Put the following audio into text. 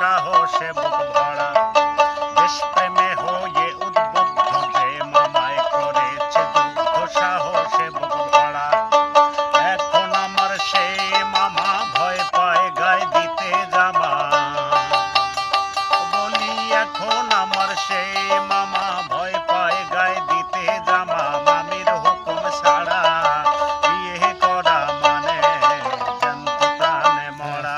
উৎসাহ সেবক ভাড়া দেশপ্রেমে হয়ে উদ্বুদ্ধ যে মামায় করেছে দুগ্ধ সাহসে বুক ভাড়া এখন আমার সেই মামা ভয় পায় গায়ে দিতে জামা। বলি, এখন আমার সেই মামা ভয় পায় গায়ে দিতে জামা। মামির হুকুম ছাড়া বিয়ে করা মানে জানতে প্রাণে মরা